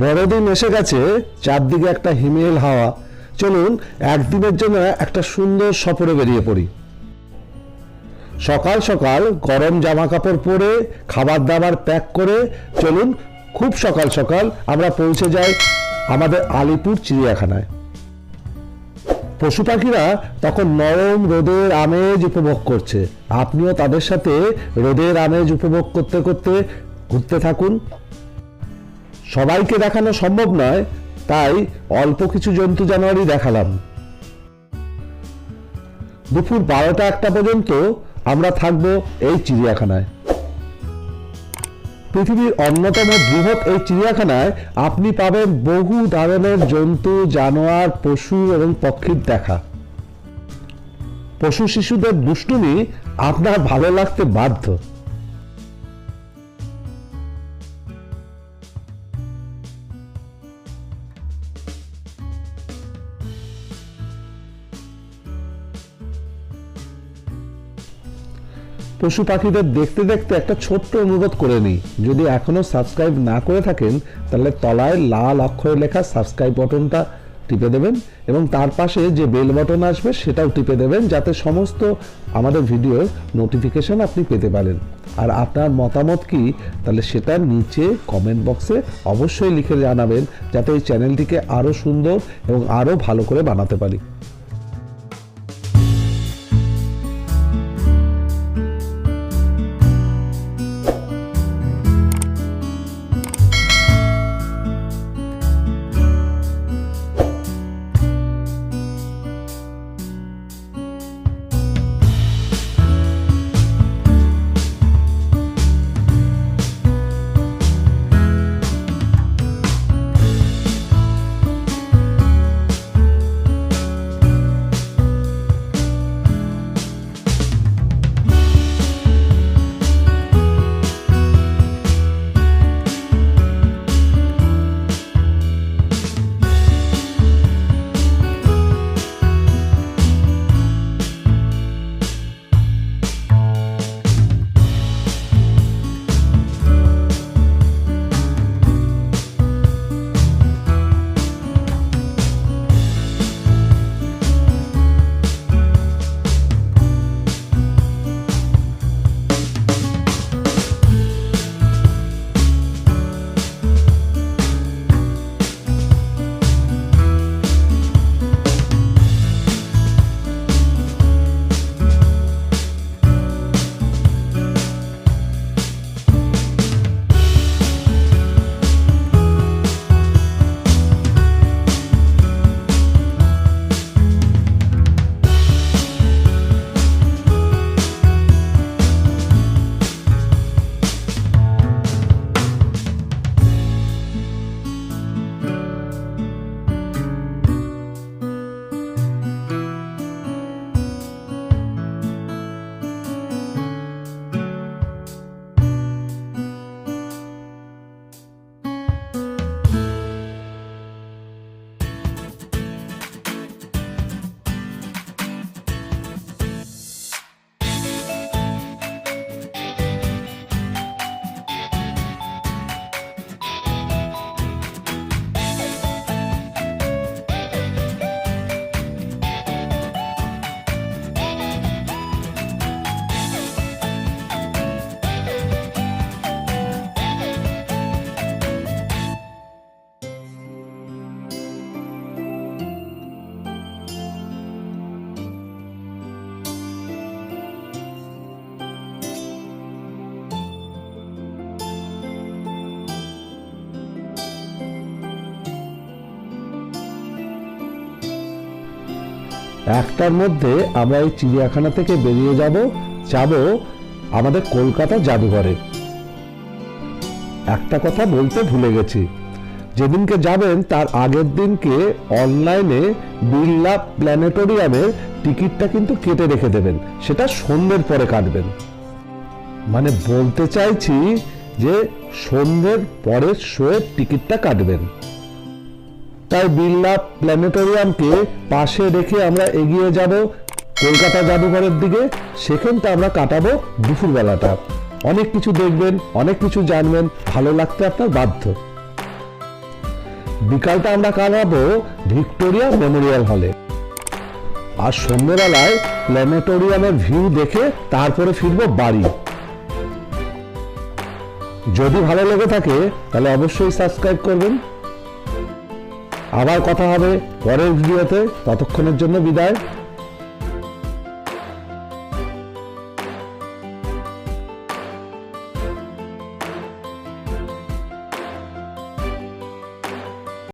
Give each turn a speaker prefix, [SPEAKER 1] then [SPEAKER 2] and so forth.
[SPEAKER 1] বড়দিন এসে গেছে, চারদিকে একটা হিমেল হাওয়া। চলুন, একদিনের জন্য একটা সুন্দর সফরে বেরিয়ে পড়ি। সকাল সকাল গরম জামা কাপড় পরে খাবার দাবার প্যাক করে, চলুন, খুব সকাল সকাল আমরা পৌঁছে যাই আমাদের আলিপুর চিড়িয়াখানায়। পশু পাখিরা তখন নরম রোদের আমেজ উপভোগ করছে। আপনিও তাদের সাথে রোদের আমেজ উপভোগ করতে করতে ঘুরতে থাকুন। সবাইকে দেখানো সম্ভব নয়, তাই অল্প কিছু জন্তু জানোয়ারই দেখালাম। দুপুর বারোটা একটা পর্যন্ত আমরা থাকব এই চিড়িয়াখানায়। পৃথিবীর অন্যতম বৃহৎ এই চিড়িয়াখানায় আপনি পাবেন বহু ধরনের জন্তু, জানোয়ার, পশু এবং পক্ষীর দেখা। পশু শিশুদের দুষ্টুমি আপনার ভালো লাগতে বাধ্য। পশু পাখিদের দেখতে দেখতে একটা ছোট্ট অনুরোধ করে নিই। যদি এখনও সাবস্ক্রাইব না করে থাকেন, তাহলে তলায় লাল অক্ষরে লেখা সাবস্ক্রাইব বটনটা টিপে দেবেন এবং তার পাশে যে বেল বটন আসবে, সেটাও টিপে দেবেন যাতে সমস্ত আমাদের ভিডিওর নোটিফিকেশন আপনি পেতে পারেন। আর আপনার মতামত কি, তাহলে সেটা নিচে কমেন্ট বক্সে অবশ্যই লিখে জানাবেন, যাতে এই চ্যানেলটিকে আরও সুন্দর এবং আরও ভালো করে বানাতে পারি। একটার মধ্যে আমরা এই চিড়িয়াখানা থেকে বেরিয়ে যাব যাব আমাদের কলকাতা জাদুঘরে। একটা কথা বলতে ভুলে গেছি। যেদিনকে যাবেন তার আগের দিনকে অনলাইনে বিড়লা প্ল্যানেটোরিয়ামের টিকিটটা কিন্তু কেটে রেখে দেবেন, সেটা সন্ধ্যের পরে কাটবেন। মানে বলতে চাইছি যে সন্ধ্যের পরের শোয়ের টিকিটটা কাটবেন। তাই বিড়লা প্ল্যানেটোরিয়ামকে পাশে রেখে আমরা এগিয়ে যাব কলকাতা জাদুঘরের দিকে। সেখানটা আমরা কাটাবো দুপুরবেলাটা। অনেক কিছু দেখবেন, অনেক কিছু জানবেন, ভালো লাগতে আপনার বাধ্য। বিকালটা আমরা কাটাবো ভিক্টোরিয়া মেমোরিয়াল হলে। আর সন্ধ্যেবেলায় প্ল্যানেটোরিয়ামের ভিউ দেখে তারপরে ফিরবো বাড়ি। যদি ভালো লেগে থাকে, তাহলে অবশ্যই সাবস্ক্রাইব করবেন। আবার কথা হবে পরের ভিডিওতে। ততক্ষণের জন্য বিদায়।